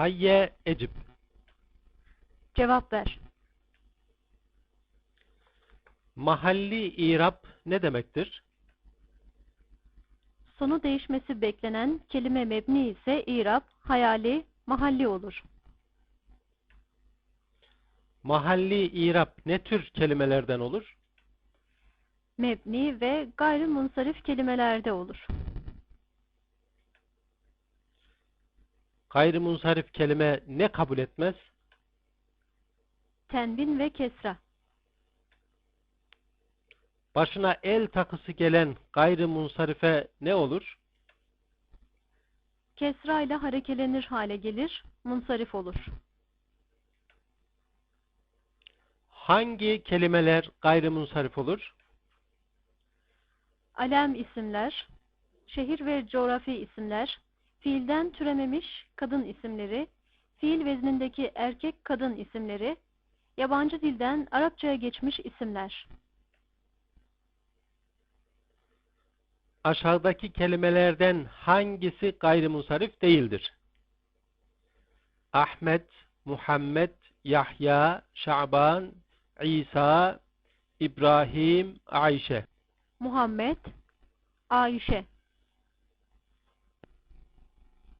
Hayye ecib. Cevap ver. Mahalli irab ne demektir? Sonu değişmesi beklenen kelime mebni ise irab, hayali, mahalli olur. Mahalli irab ne tür kelimelerden olur? Mebni ve gayrimunsarif kelimelerde olur. Gayrimunsarif kelime ne kabul etmez? Tenvin ve kesra. Başına el takısı gelen gayrimunsarife ne olur? Kesra ile harekelenir hale gelir, munsarif olur. Hangi kelimeler gayrimunsarif olur? Alem isimler, şehir ve coğrafi isimler, fiilden türememiş kadın isimleri, fiil veznindeki erkek kadın isimleri, yabancı dilden Arapçaya geçmiş isimler. Aşağıdaki kelimelerden hangisi gayrimunsarif değildir? Ahmet, Muhammed, Yahya, Şaban, İsa, İbrahim, Ayşe. Muhammed, Ayşe.